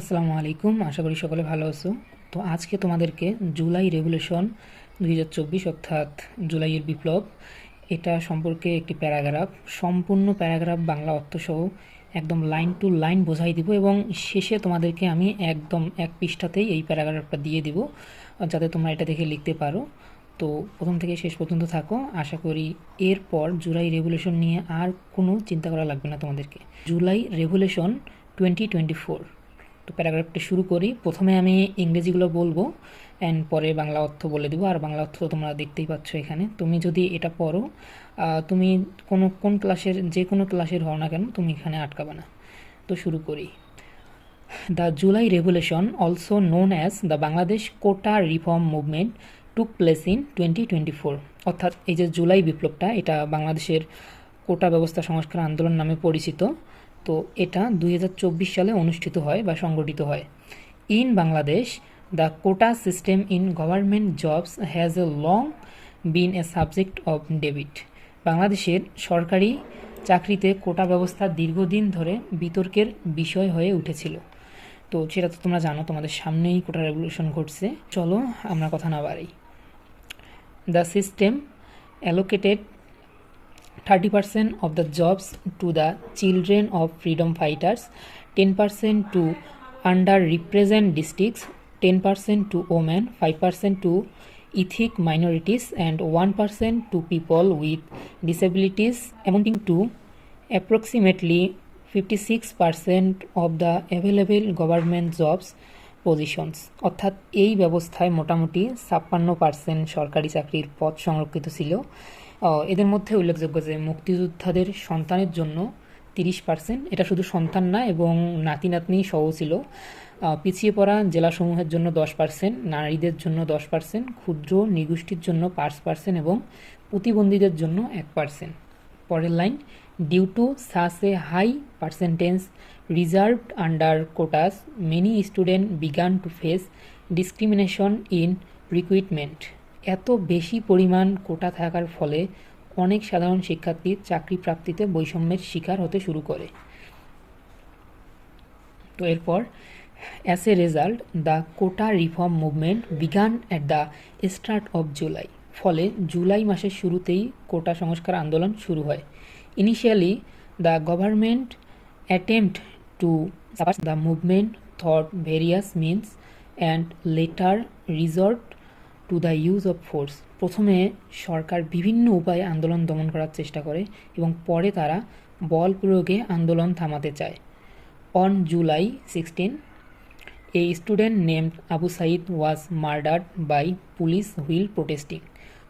আসসালামু আলাইকুম, আশা করি সকলে ভালো আছো। তো আজকে তোমাদেরকে জুলাই রেভলিউশন দুই অর্থাৎ জুলাইয়ের বিপ্লব, এটা সম্পর্কে একটি প্যারাগ্রাফ। সম্পূর্ণ প্যারাগ্রাফ, বাংলা অর্থসহ একদম লাইন টু লাইন বোঝাই দিব এবং শেষে তোমাদেরকে আমি একদম এক পৃষ্ঠাতেই এই প্যারাগ্রাফটা দিয়ে দিব, যাতে তোমরা এটা দেখে লিখতে পারো। তো প্রথম থেকে শেষ পর্যন্ত থাকো। আশা করি এরপর জুলাই রেভলিউশন নিয়ে আর কোনো চিন্তা করা লাগবে না তোমাদেরকে। July revolution twenty twenty four তো প্যারাগ্রাফটা শুরু করি। প্রথমে আমি ইংরেজিগুলো বলব অ্যান্ড পরে বাংলা অর্থ বলে দেবো। আর বাংলা অর্থ তোমরা দেখতেই পাচ্ছ এখানে। তুমি যদি এটা পড়ো তুমি কোনো, কোন ক্লাসের, যে কোনো ক্লাসের হও না কেন, তুমি এখানে আটকাবে না। তো শুরু করি। The July revolution also known as the Bangladesh quota reform movement took place in twenty twenty four অর্থাৎ এই যে জুলাই বিপ্লবটা, এটা বাংলাদেশের কোটা ব্যবস্থা সংস্কার আন্দোলন নামে পরিচিত। তো এটা দুই হাজার চব্বিশ সালে অনুষ্ঠিত হয় বা সংগঠিত হয়। In Bangladesh, the quota system in government jobs has a long been a subject of debate. বাংলাদেশের সরকারি চাকরিতে কোটা ব্যবস্থা দীর্ঘদিন ধরে বিতর্কের বিষয় হয়ে উঠেছিল। তো সেটা তো তোমরা জানো, তোমাদের সামনেই কোটা রেভলিউশন ঘটছে। চলো আমরা কথা না বাড়াই। The system allocated 30% of the jobs to the children of freedom fighters, 10% to underrepresented districts, 10% to women, 5% to ethnic minorities, and 1% to people with disabilities, amounting to approximately 56% of the available government jobs positions অর্থাৎ এই ব্যবস্থায় মোটামুটি ছাপ্পান্ন percent সরকারি চাকরির পদ সংরক্ষিত ছিল এদের মধ্যে উল্লেখযোগ্য যে মুক্তিযোদ্ধাদের সন্তানের জন্য তিরিশ পার্সেন্ট। এটা শুধু সন্তান না, এবং নাতি নাতনি সহ ছিল। পিছিয়ে পড়া জেলাসমূহের জন্য দশ পার্সেন্ট, নারীদের জন্য দশ পার্সেন্ট, ক্ষুদ্র নিগোষ্ঠীর জন্য পাঁচ পার্সেন্ট, এবং প্রতিবন্ধীদের জন্য এক পার্সেন্ট। পরের line due to such a high percentage reserved under quotas many student began to face discrimination in recruitment এত বেশি পরিমাণ কোটা থাকার ফলে অনেক সাধারণ শিক্ষার্থী চাকরি প্রাপ্তিতে বৈষম্যের শিকার হতে শুরু করে। তো এরপর as a result the quota reform movement began at the start of July ফলে জুলাই মাসের শুরুতেই কোটা সংস্কার আন্দোলন শুরু হয়। Initially the government attempt to the movement thought various means and later resort to the use of force প্রথমে সরকার বিভিন্ন উপায়ে আন্দোলন দমন করার চেষ্টা করে এবং পরে তারা বল প্রয়োগে আন্দোলন থামাতে চায়। On July sixteen a student named Abu Sayeed was murdered by police while protesting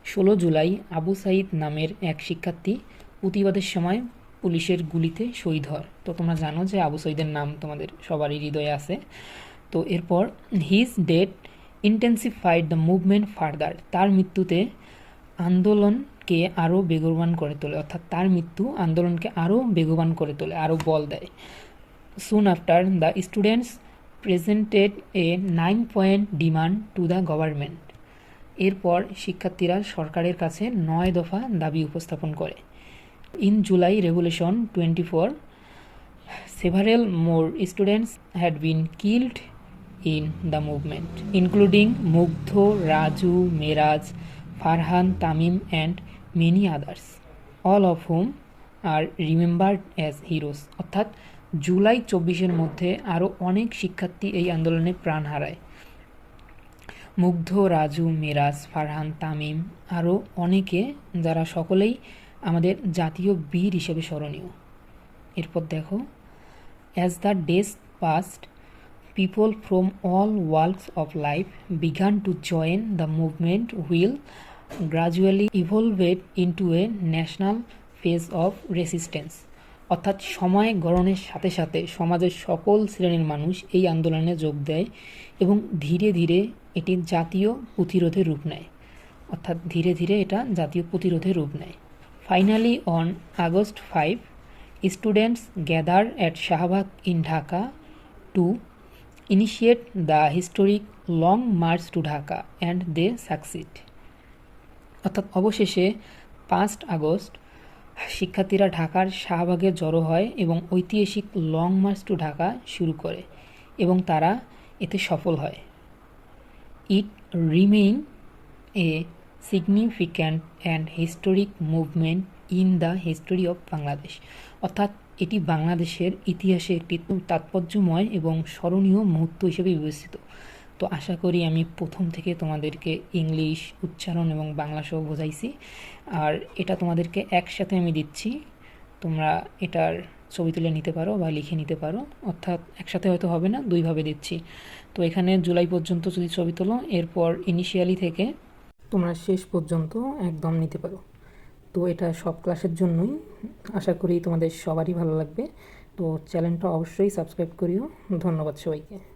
ষোলো জুলাই, আবু সাইদ নামের এক শিক্ষার্থী প্রতিবাদের সময় পুলিশের গুলিতে শহীদ হয় তো তোমরা জানো যে আবু সঈদের নাম তোমাদের সবারই হৃদয়ে আছে। তো এরপর his death intensified the movement further তার মৃত্যুতে আন্দোলনকে আরও বেগবান করে তোলে, অর্থাৎ তার মৃত্যু আন্দোলনকে আরও বেগবান করে তোলে, আরও বল দেয়। Soon after the students presented a nine point demand to the government এরপর শিক্ষার্থীরা সরকারের কাছে নয় দফা দাবি উপস্থাপন করে। In July revolution twenty four several more students had been killed in the movement, including Mugdho, Raju, Miraj, Farhan, Tamim, and many others, all of whom are remembered as heroes. অর্থাৎ জুলাই চব্বিশের মধ্যে আরও অনেক শিক্ষার্থী এই আন্দোলনে প্রাণ হারায় মুগ্ধ রাজু মিরাজ ফারহান তামিম আরও অনেকে যারা সকলেই আমাদের জাতীয় বীর হিসেবে স্মরণীয় এরপর দেখো As the days passed, people from all walks of life began to join the movement will gradually evolved into a national phase of resistance অর্থাৎ সময় গড়নের সাথে সাথে সমাজের সকল শ্রেণির মানুষ এই আন্দোলনে যোগ দেয় এবং ধীরে ধীরে এটি জাতীয় প্রতিরোধের রূপ নেয়। অর্থাৎ ধীরে ধীরে এটা জাতীয় প্রতিরোধের রূপ নেয়। Finally on August five students gather at Shahbagh in Dhaka to initiate the historic long march to Dhaka and they succeed. অর্থাৎ অবশেষে পাঁচ আগস্ট শিক্ষার্থীরা ঢাকার শাহবাগে জড়ো হয় এবং ঐতিহাসিক লং মার্চ টু ঢাকা শুরু করে এবং তারা এতে সফল হয় it remain a significant and historic movement in the history of Bangladesh অর্থাৎ এটি বাংলাদেশের ইতিহাসে একটি তাৎপর্যময় এবং স্মরণীয় মুহূর্ত হিসেবে বিবেচিত। তো আশা করি আমি প্রথম থেকে তোমাদেরকে ইংলিশ, উচ্চারণ এবং বাংলা সহ বোঝাইছি। আর এটা তোমাদেরকে একসাথে আমি দিচ্ছি। তোমরা এটার ছবি তুলে নিতে পারো বা লিখে নিতে পারো। অর্থাৎ একসাথে হয়তো হবে না, দুইভাবে দিচ্ছি। তো এখানে জুলাই পর্যন্ত যদি ছবি তোলো, এরপর ইনিশিয়ালি থেকে তোমরা শেষ পর্যন্ত একদম নিতে পারো। তো এটা সব ক্লাসের জন্যই। আশা করি তোমাদের সবারই ভালো লাগবে। তো চ্যানেলটা অবশ্যই সাবস্ক্রাইব করিও। ধন্যবাদ সবাইকে।